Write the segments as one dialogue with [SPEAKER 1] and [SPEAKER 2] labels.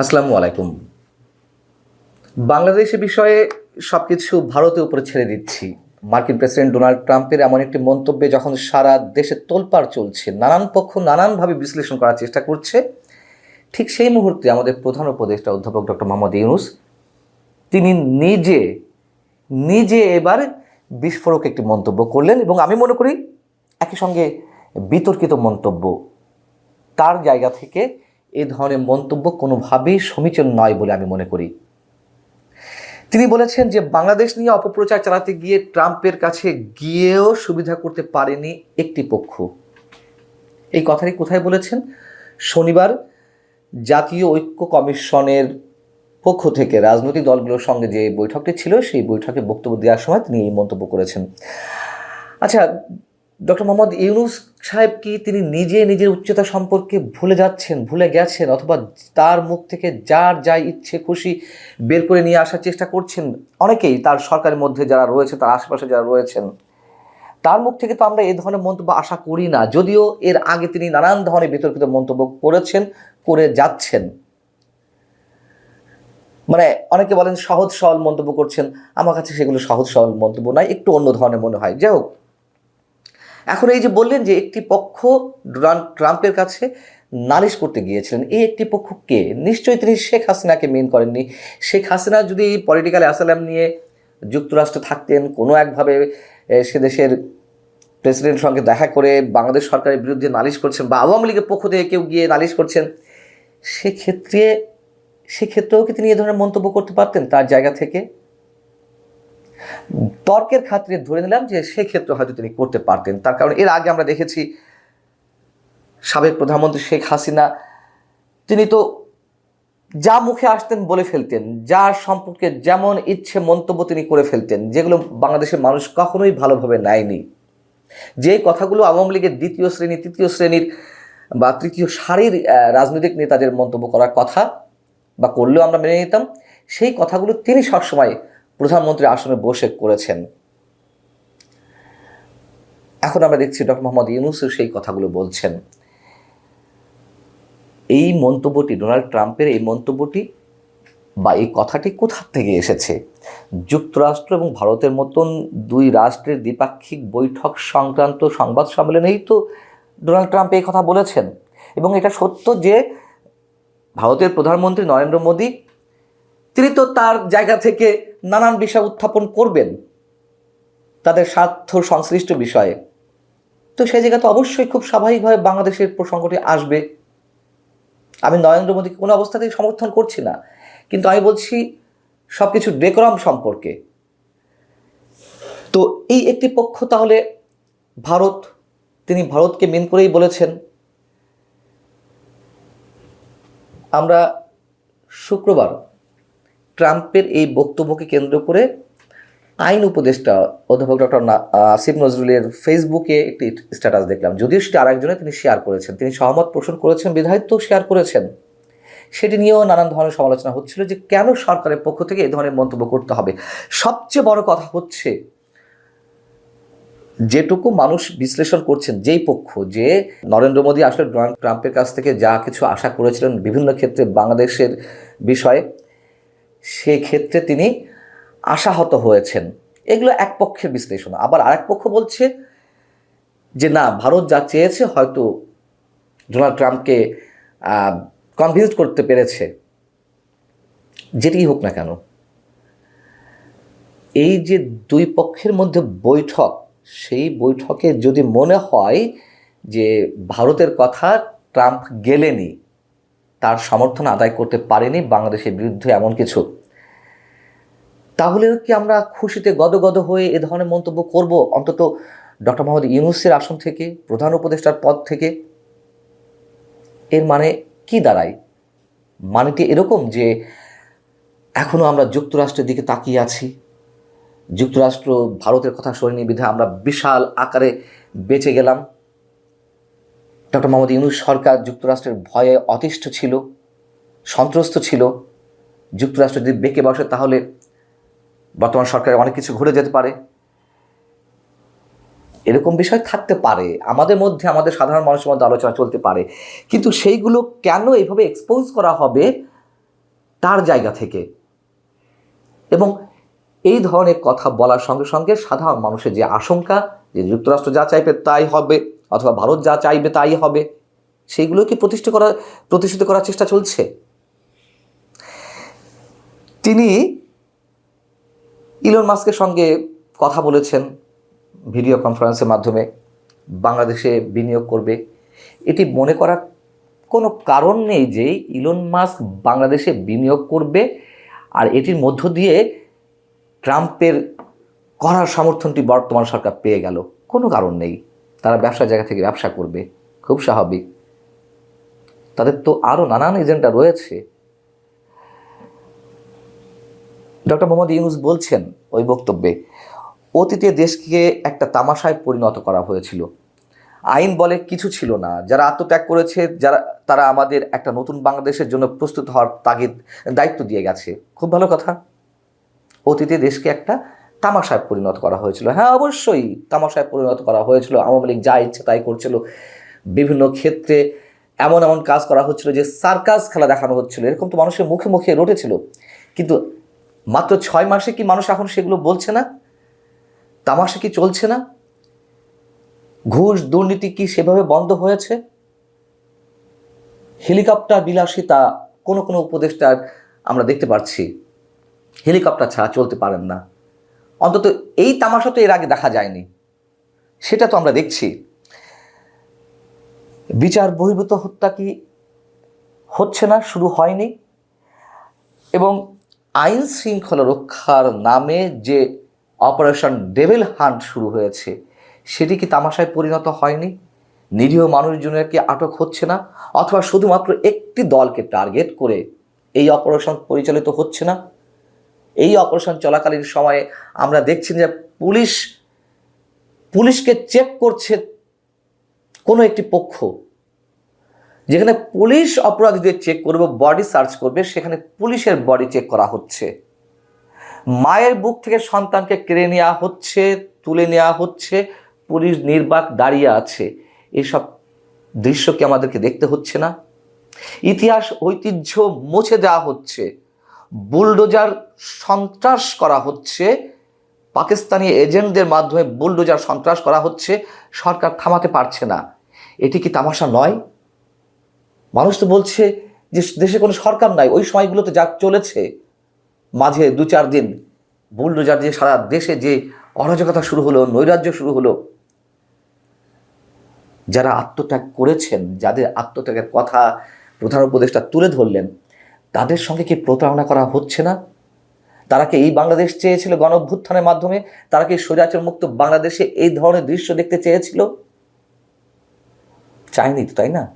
[SPEAKER 1] আসসালামু আলাইকুম। বাংলাদেশের বিষয়ে সব কিছু ভারতের উপরে ছেড়ে দিচ্ছি। মার্কিন প্রেসিডেন্ট ডোনাল্ড ট্রাম্পের এমন একটি মন্তব্যে যখন সারা দেশে তোলপাড় চলছে, নানান পক্ষ নানানভাবে বিশ্লেষণ করার চেষ্টা করছে, ঠিক সেই মুহূর্তে আমাদের প্রধান উপদেষ্টা অধ্যাপক ডক্টর মোহাম্মদ ইউনুস, তিনি নিজে নিজে এবার বিস্ফোরক একটি মন্তব্য করলেন এবং আমি মনে করি একই সঙ্গে বিতর্কিত মন্তব্য তার জায়গা থেকে এ ধরনের মন্তব্য কোনোভাবেই সমীচীন নয় বলে আমি মনে করি। তিনি বলেছেন যে, বাংলাদেশ নিয়ে অপপ্রচার চালাতে গিয়ে ট্রাম্পের কাছে গিয়েও সুবিধা করতে পারেনি একটি পক্ষ। এই কথাটি কোথায় বলেছেন? শনিবার জাতীয় ঐক্য কমিশনের পক্ষ থেকে রাজনৈতিক দলগুলোর সঙ্গে যে বৈঠকটি ছিল, সেই বৈঠকে বক্তব্য দেওয়ার সময় তিনি এই মন্তব্য করেছেন। আচ্ছা ডক্টর মোহাম্মদ ইউনুস সাহেব কি তিনি নিজে নিজের উচ্চতা সম্পর্কে ভুলে যাচ্ছেন, ভুলে গেছেন অথবা তার মুখ থেকে যার যা ইচ্ছে খুশি বের করে নিয়ে আসার চেষ্টা করছেন? অনেকেই তার সরকারের মধ্যে যারা রয়েছে, তার আশেপাশে যারা রয়েছেন, তার মুখ থেকে তো আমরা এই ধরনের মন্তব্য আশা করি না। যদিও এর আগে তিনি নানান ধরনের বিতর্কিত মন্তব্য করেছেন, করে যাচ্ছেন। মানে অনেকে বলেন সহজ সরল মন্তব্য করছেন। আমার কাছে সেগুলো সহজ সরল মন্তব্য নয়, একটু অন্য ধরনের মনে হয়। যাই হোক এখন এই যে বললেন যে একটি পক্ষ ডোনাল্ড ট্রাম্পের কাছে নালিশ করতে গিয়েছিলেন, এই একটি পক্ষ কে? নিশ্চয়ই তিনি শেখ হাসিনাকে মেন করেননি। শেখ হাসিনা যদি পলিটিক্যাল অ্যাসালাম নিয়ে যুক্তরাষ্ট্রে থাকতেন, কোনো একভাবে সে দেশের প্রেসিডেন্টের সঙ্গে দেখা করে বাংলাদেশ সরকারের বিরুদ্ধে নালিশ করছেন বা আওয়ামী লীগের পক্ষ থেকে কেউ গিয়ে নালিশ করছেন, সেক্ষেত্রে, সেক্ষেত্রেও কি তিনি এ ধরনের মন্তব্য করতে পারতেন তার জায়গা থেকে? তর্কের খাতিরে ধরে নিলাম যে সেক্ষেত্রে হয়তো তিনি করতে পারতেন। তার কারণ এর আগে আমরা দেখেছি সাবেক প্রধানমন্ত্রী শেখ হাসিনা, তিনি তো যা মুখে আসতেন বলে ফেলতেন, যার সম্পর্কে যেমন ইচ্ছে মন্তব্য তিনি করে ফেলতেন, যেগুলো বাংলাদেশের মানুষ কখনোই ভালোভাবে নেয়নি। যে কথাগুলো আওয়ামী লীগের দ্বিতীয় শ্রেণি, তৃতীয় শ্রেণির বা তৃতীয় সারির রাজনৈতিক নেতাদের মন্তব্য করার কথা বা করলেও আমরা মেনে নিতাম, সেই কথাগুলো তিনি সবসময় প্রধানমন্ত্রী আসনে বসে করেছেন। এখন আমরা দেখছি ডক্টর মোহাম্মদ ইউনুসও সেই কথাগুলো বলছেন। এই মন্তব্যটি, ডোনাল্ড ট্রাম্পের এই মন্তব্যটি বা এই কথাটি কোথার থেকে এসেছে? যুক্তরাষ্ট্র এবং ভারতের মতন দুই রাষ্ট্রের দ্বিপাক্ষিক বৈঠক সংক্রান্ত সংবাদ সম্মেলনেই তো ডোনাল্ড ট্রাম্প এই কথা বলেছেন। এবং এটা সত্য যে ভারতের প্রধানমন্ত্রী নরেন্দ্র মোদী তিনি তো তার জায়গা থেকে নানান বিষয় উত্থাপন করবেন। তাদের স্বার্থ সংশ্লিষ্ট বিষয়ে। তো সেই জায়গা তো অবশ্যই খুব স্বাভাবিকভাবে বাংলাদেশের প্রসঙ্গটি আসবে। আমি নরেন্দ্র মোদীকে কোনো অবস্থাতেই সমর্থন করছি না। কিন্তু আমি বলছি সব কিছু ডেকোরাম সম্পর্কে। তো এই একটি পক্ষ তাহলে ভারত, তিনি ভারতকে মেন করেই বলেছেন। আমরা শুক্রবার ট্রাম্পের এই বক্তব্যকে কেন্দ্র করে আইন উপদেষ্টা অধ্যাপক ডক্টর আসিফ নজরুলের ফেসবুকে একটি স্ট্যাটাস দেখলাম। যদিও সেটা আরেকজনে তিনি শেয়ার করেছেন। তিনি সহমত পোষণ করেছেন, বিধায়িত্ব শেয়ার করেছেন। সেটি নিয়েও নানান ধরনের সমালোচনা হচ্ছিল যে কেন সরকারের পক্ষ থেকে এই ধরনের মন্তব্য করতে হবে। সবচেয়ে বড় কথা হচ্ছে, যেটুকু মানুষ বিশ্লেষণ করছেন যেই পক্ষ, যে নরেন্দ্র মোদী আসলে ডোনাল্ড ট্রাম্পের কাছ থেকে যা কিছু আশা করেছিলেন বিভিন্ন ক্ষেত্রে বাংলাদেশের বিষয়ে সেক্ষেত্রে তিনি আশাহত হয়েছেন। এগুলো এক পক্ষের বিশ্লেষণ। আবার আরেক পক্ষ বলছে যে, না, ভারত যা চেয়েছে হয়তো ডোনাল্ড ট্রাম্পকে কনভিন্স করতে পেরেছে। যেটি হোক না কেন। এই যে দুই পক্ষের মধ্যে বৈঠক, সেই বৈঠকে যদি মনে হয় যে, ভারতের কথা ট্রাম্প গেলেনি তার সমর্থন আদায় করতে পারেনি বাংলাদেশের বিরুদ্ধে এমন কিছু। তাহলে কি আমরা খুশিতে গদগদ হয়ে এ ধরনের মন্তব্য করব? অন্তত ডক্টর মোহাম্মদ ইউনুসের আসন থেকে, প্রধান উপদেষ্টার পদ থেকে? এর মানে কি দাঁড়ায়? মানেটি এরকম যে এখনও আমরা যুক্তরাষ্ট্রের দিকে তাকিয়ে আছি। যুক্তরাষ্ট্র ভারতের কথা শোনেনি বিধে আমরা বিশাল আকারে বেঁচে গেলাম। ডক্টর মোহাম্মদ ইউনুস সরকার যুক্তরাষ্ট্রের ভয়ে অতিষ্ঠ ছিল, সন্ত্রস্ত ছিল। যুক্তরাষ্ট্র যদি বেঁকে বসে তাহলে বর্তমান সরকারের অনেক কিছু ঘুরে যেতে পারে। এরকম বিষয় থাকতে পারে। আমাদের মধ্যে আমাদের সাধারণ মানুষের মধ্যে আলোচনা চলতে পারে। কিন্তু সেইগুলো কেন এইভাবে এক্সপোজ করা হবে তার জায়গা থেকে? এবং এই ধরনের কথা বলার সঙ্গে সঙ্গে সাধারণ মানুষের যে আশঙ্কা যে যুক্তরাষ্ট্র যা চাইবে তাই হবে। অথবা ভারত যা চাইবে তাই হবে। সেইগুলো কি প্রতিষ্ঠা করা, প্রতিষ্ঠিত করার চেষ্টা চলছে? তিনি ইলন মাস্কের সঙ্গে কথা বলেছেন ভিডিও কনফারেন্সের মাধ্যমে, বাংলাদেশে বিনিয়োগ করবে। এটি মনে করার কোনো কারণ নেই যে ইলন মাস্ক বাংলাদেশে বিনিয়োগ করবে আর এটির মধ্য দিয়ে ট্রাম্পের করার সমর্থনটি বর্তমান সরকার পেয়ে গেল। কোনো কারণ নেই। তারা ব্যবসার জায়গা থেকে ব্যবসা করবে। খুব স্বাভাবিক। তাদের তো আরও নানান এজেন্ডা রয়েছে। ডক্টর মোহাম্মদ ইউনুস বলছেন ওই বক্তব্যে, অতীতে দেশকে একটা তামাশায় পরিণত করা হয়েছিল। আইন বলে কিছু ছিল না। যারা আত্মত্যাগ করেছে, যারা, তারা আমাদের একটা নতুন বাংলাদেশের জন্য প্রস্তুত হওয়ার তাগিদ, দায়িত্ব দিয়ে গেছে। খুব ভালো কথা। অতীতে দেশকে একটা তামাশায় পরিণত করা হয়েছিল। হ্যাঁ অবশ্যই তামাশায় পরিণত করা হয়েছিল। আওয়ামী লীগ যা ইচ্ছে তাই করছিল। বিভিন্ন ক্ষেত্রে এমন এমন কাজ করা হচ্ছিল যে সার্কাস খেলা দেখানো হচ্ছিল। এরকম তো মানুষের মুখে মুখে রটেছিল। কিন্তু মাত্র ছয় মাসে কি মানুষ এখন সেগুলো বলছে না? তামাশা কি চলছে না? ঘুষ, দুর্নীতি কি সেভাবে বন্ধ হয়েছে? হেলিকপ্টার বিলাসিতা কোনো কোনো উপদেষ্টার আমরা দেখতে পাচ্ছি হেলিকপ্টার ছাড়া চলতে পারেন না। অন্তত এই তামাশা তো এর আগে দেখা যায়নি। সেটা তো আমরা দেখছি। বিচার বহির্ভূত হত্যা কি হচ্ছে না, শুরু হয়নি। এবং আইন শৃঙ্খলা রক্ষার নামে যে অপারেশন ডেভিল হান্ট শুরু হয়েছে, সেটি কি তামাশায় পরিণত হয়নি? নিরীহ মানুষজনের কি আটক হচ্ছে না? অথবা শুধুমাত্র একটি দলকে টার্গেট করে এই অপারেশন পরিচালিত হচ্ছে না? এই অপারেশন চলাকালীন সময়ে আমরা দেখছি যে পুলিশ, পুলিশকে চেক করছে কোনো একটি পক্ষ। যেখানে পুলিশ অপরাধীদের চেক করবে, বডি সার্চ করবে, সেখানে পুলিশের বডি চেক করা হচ্ছে। মায়ের বুক থেকে সন্তানকে কেড়ে নেওয়া হচ্ছে, তুলে নেওয়া হচ্ছে, পুলিশ নির্বাক দাঁড়িয়ে আছে। এসব দৃশ্য কি আমাদেরকে দেখতে হচ্ছে না? ইতিহাস, ঐতিহ্য মুছে দেওয়া হচ্ছে। বুলডোজার সন্ত্রাস করা হচ্ছে। পাকিস্তানি এজেন্টদের মাধ্যমে বুলডোজার সন্ত্রাস করা হচ্ছে। সরকার থামাতে পারছে না। এটি কি তামাশা নয়? মানুষ তো বলছে যে দেশে কোনো সরকার নাই। ওই সময়গুলোতে যা চলেছে, মাঝে দু চার দিন বুলডোজার দিয়ে সারা দেশে যে অরাজকতা শুরু হলো, নৈরাজ্য শুরু হলো, যারা আত্মত্যাগ করেছেন, যাদের আত্মত্যাগের কথা প্রধান উপদেষ্টা তুলে ধরলেন তাদের সঙ্গে কি প্রতারণা করা হচ্ছে না? তারা কি এই বাংলাদেশ চেয়েছিল গণ অভ্যুত্থানের মাধ্যমে? তারা কি স্বৈরাচার মুক্ত বাংলাদেশে এই ধরনের দৃশ্য দেখতে চেয়েছিল? চায়নি তো, তাই না?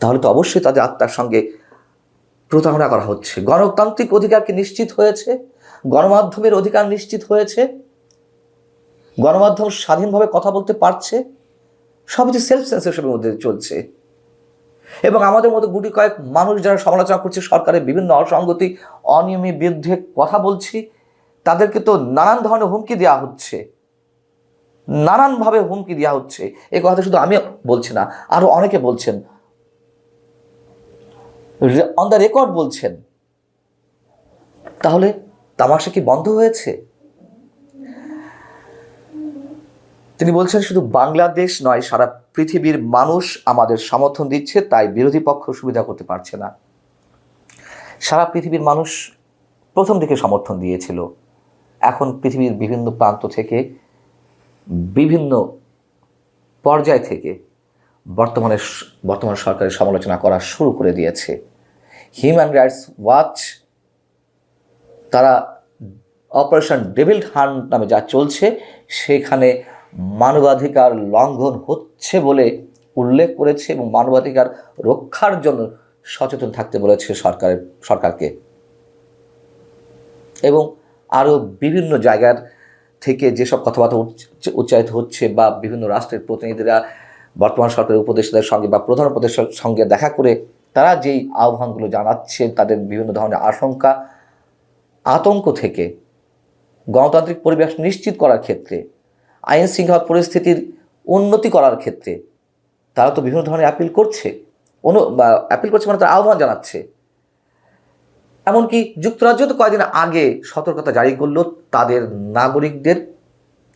[SPEAKER 1] তাহলে তো অবশ্যই তাদের আত্মার সঙ্গে প্রতারণা করা হচ্ছে। গণতান্ত্রিক অধিকার কি নিশ্চিত হয়েছে? গণমাধ্যমের অধিকার নিশ্চিত হয়েছে? গণমাধ্যম স্বাধীনভাবে কথা বলতে পারছে? সবই যে সেলফ সেন্সারশিপের মধ্যে চলছে। এবং আমাদের মতো গুটি কয়েক মানুষ যারা সমালোচনা করছে, সরকারের বিভিন্ন অসঙ্গতি অনিয়মের বিরুদ্ধে কথা বলছি, তাদেরকে তো নানান ধরনের হুমকি দেওয়া হচ্ছে। নানানভাবে হুমকি দেওয়া হচ্ছে। এ কথা শুধু আমি বলছি না আরও অনেকে বলছেন। অন দ্য রেকর্ড বলছেন। তাহলে তামাশা কি বন্ধ হয়েছে? তিনি বলছেন শুধু বাংলাদেশ নয়, সারা পৃথিবীর মানুষ আমাদের সমর্থন দিচ্ছে, তাই বিরোধী পক্ষ সুবিধা করতে পারছে না। সারা পৃথিবীর মানুষ প্রথম দিকে সমর্থন দিয়েছিল। এখন পৃথিবীর বিভিন্ন প্রান্ত থেকে, বিভিন্ন পর্যায় থেকে বর্তমানে বর্তমান সরকারের সমালোচনা করা শুরু করে দিয়েছে। হিউম্যান রাইটস ওয়াচ তারা অপারেশন ডেভিল হান্ট নামে যা চলছে, সেখানে মানবাধিকার লঙ্ঘন হচ্ছে বলে উল্লেখ করেছে এবং মানবাধিকার রক্ষার জন্য সচেতন থাকতে বলেছে সরকারের, সরকারকে। এবং আরও বিভিন্ন জায়গার থেকে যেসব কথাবার্তা উচ্চারিত হচ্ছে বা বিভিন্ন রাষ্ট্রের প্রতিনিধিরা, বর্তমান সরকারের উপদেষ্টাদের সঙ্গে বা প্রধান উপদেষ্টার সঙ্গে দেখা করে তারা যেই আহ্বানগুলো জানাচ্ছে, তাদের বিভিন্ন ধরনের আশঙ্কা, আতঙ্ক থেকে গণতান্ত্রিক পরিবেশ নিশ্চিত করার ক্ষেত্রে আইন শৃঙ্খলা পরিস্থিতির উন্নতি করার ক্ষেত্রে তারা তো বিভিন্ন ধরনের অ্যাপিল করছে, অনু অ্যাপিল করছে মানে তারা আহ্বান জানাচ্ছে। এমনকি যুক্তরাজ্য তো কয়েকদিন আগে সতর্কতা জারি করল তাদের নাগরিকদের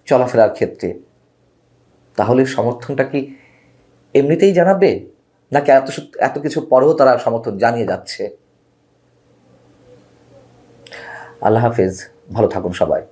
[SPEAKER 1] চলাফেরার ক্ষেত্রে। তাহলে সমর্থনটা কি এমনিতেই জানাবে? নাকি এত এত কিছু পরেও তারা সমর্থন জানিয়ে যাচ্ছে? আল্লাহ হাফেজ, ভালো থাকুন সবাই।